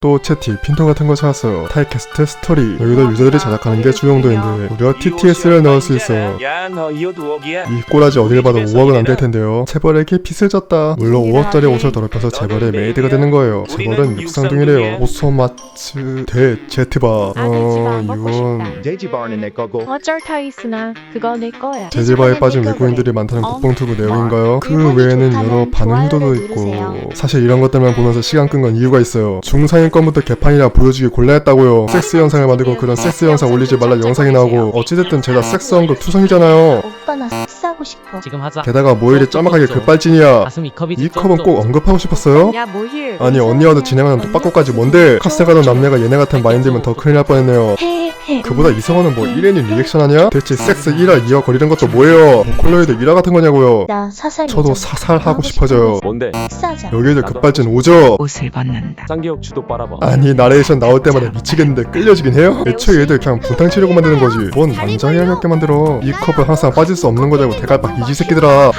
또 채티, 핀터 같은 거 찾았어요. 타이캐스트 스토리. 여기도 유저들이 제작하는 게 주용도인데 무려 TTS를 넣을 수 있어. 이 꼬라지 어딜 봐도 5억은 안 될 텐데요. 재벌에게 빚을 졌다. 물론 5억짜리 옷을 더럽혀서 재벌의 메이드가 되는 거예요. 재벌은 육상둥이래요. 오소마츠 대 제트바. 집어 이건. 제지바는 내 거고 어쩔 타이스나 그거 내 거야. 재질바에 빠진 외국인들이 많다는 어? 국뽕투브 내용인가요? 그 외에는 여러 반응 좋아요를 있고. 사실 이런 것들만 보면서 시간 끈 건 이유가 있어요 중상인 건부터 개판이라 보여주기 곤란했다고요 섹스 영상을 만들고 그런 섹스 영상 올리지 말라 영상이 나오고 어찌됐든 제가 섹스한 거 투성이잖아요 오빠 나 섹스하고 싶어. 지금 하자. 게다가 뭐 이리 쩌막하게 급발진이야 가슴 이 컵이 이 컵은 꼭 언급하고 싶었어요? 야 모힐. 아니 언니와도 진행하는 똑바꾸까지 뭔데 카스 가던 남매가 얘네 같은 마인드면 더 큰일 날 뻔했네요 헤헤. 그보다 이성어는 뭐 1년이 리액션 하냐? 대체 섹스 1화 2화 거리는 것도 뭐예요? 보컬로이드 1화 같은 거냐고요 나 사살. 저도. 사살하고 하고 싶어져요 뭔데 섹스하자. 여기들 급발진 오죠? 옷을 벗는다. 쌍기역 주도 빨아봐 아니 나레이션 나올 때마다 미치겠는데 끌려지긴 해요? 애초에 얘들 그냥 분탕 치려고 만드는 거지 뭔 난장이 하렵게 만들어 이 컵은 항상 빠질 수 없는 거냐고 대갈박 이지 새끼들아.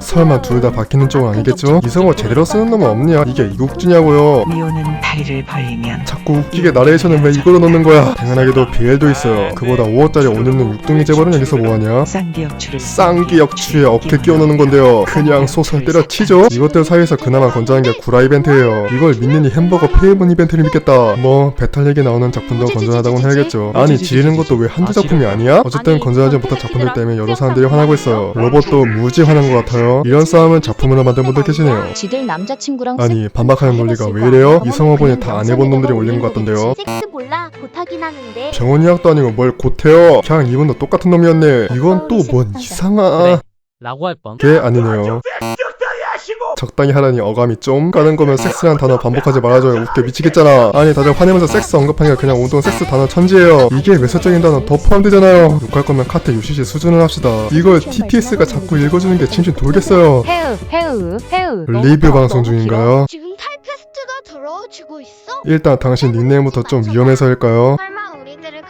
설마 둘 다 바뀌는 쪽은 아니겠죠? 이성어 제대로 쓰는 놈은 없냐? 이게 이국주냐고요 미호는 다리를 벌리면 자꾸 웃기게 나레이션은 왜 이걸로 넣는 거야? 당연하게도 BL도 있어요 그보다 5억짜리 옷 입는 육둥이 재벌은 여기서 뭐하냐? 쌍기역추를 쌍기 역추에 어깨 끼워넣는 건데요. 그냥 소설 때려치죠? 이것들 사이에서 그나마 건전한 게 구라 이벤트예요. 이걸 믿는 이 햄버거 페이븐 이벤트를 믿겠다. 뭐 배탈 얘기 나오는 작품도 건전하다고 해야겠죠. 아니 지리는 것도 왜 한두 작품이 아니야? 어쨌든 건전하지 못한 작품들 때문에 여러 사람들이 화나고 있어요. 로봇도 무지 화난 것 같아요. 이런 싸움은 작품으로 만든 분들 계시네요. 지들 남자친구랑 아니 반박하는 논리가 왜 이래요? 이성어본이 다안 해본 놈들이 올린 것 같던데요. 섹스 몰라 못하긴 하는데. 병원 의학도 아니고 뭘 곧해요. 그냥 이분도 똑같은 놈이었네. 이건 또 뭔 이상한... 그래. 라고 할 뻔. 게 아니네요. 적당히 하라니 어감이 좀 가는 거면 섹스란 단어 반복하지 말아줘요. 웃겨 미치겠잖아. 아니 다들 화내면서 섹스 언급하니까 그냥 온통 섹스 단어 천지예요. 이게 외설적인 단어 더 포함되잖아요. 욕할 거면 카트 UCC 수준을 합시다. 이걸 TTS가 자꾸 읽어주는 게 심신 돌겠어요. 헤으 헤으 헤으. 리뷰 방송 중인가요? 지금 타이캐스트가 더러워지고 있어? 일단 당신 닉네임부터 좀 위험해서일까요? 설마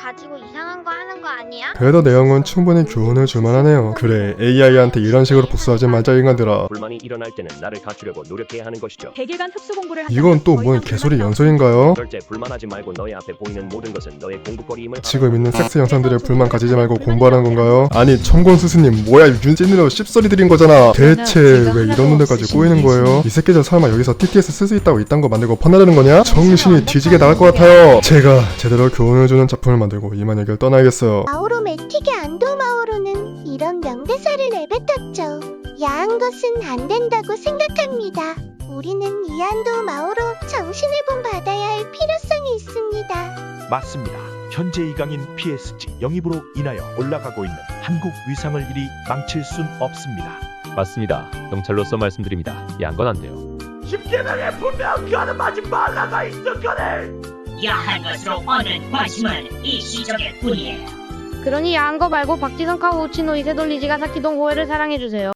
가지고 이상한 거 하는 거 아니야? 그래도 내용은 충분히 교훈을 줄만하네요. 그래 AI한테 이런 식으로 복수하지 말자 인간들아. 불만이 일어날 때는 나를 갖추려고 노력해야 하는 것이죠 100일간 특수 공부를 이건 또 뭔 개소리 연속인가요? 절대 불만하지 말고 너의 앞에 보이는 모든 것은 너의 공부거리임을 지금 있는 섹스 영상들에 불만 가지지 말고 공부하라는 건가요? 아니 청곤 스승님 뭐야 윤진이로 씹소리 드린 거잖아 대체 왜 이런 놈들까지 꼬이는 거예요? 이 새끼들 설마 여기서 TTS 쓸 수 있다고 이딴 거 만들고 퍼나르는 거냐? 정신이 뒤지게 나갈 것 같아요 제가 제대로 교훈을 주는 작품을 만들 고 이만 여길 떠나야겠어요 마오로 메틱의 안도 마오로는 이런 명대사를 내뱉었죠. 야한 것은 안 된다고 생각합니다. 우리는 이 안도 마오로 정신을 본 받아야 할 필요성이 있습니다. 맞습니다. 현재 이강인 PSG 영입으로 인하여 올라가고 있는 한국 위상을 이리 망칠 순 없습니다. 맞습니다. 경찰로서 말씀드립니다. 양건 안 돼요. 십계명에 분명 그하는 마지 말라가 있었거늘. 야한 것으로 얻는 관심은 이 시적일 뿐이에요. 그러니 야한 거 말고 박지성 카우 우치노 이세돌 리지가 사키동 호에를 사랑해주세요.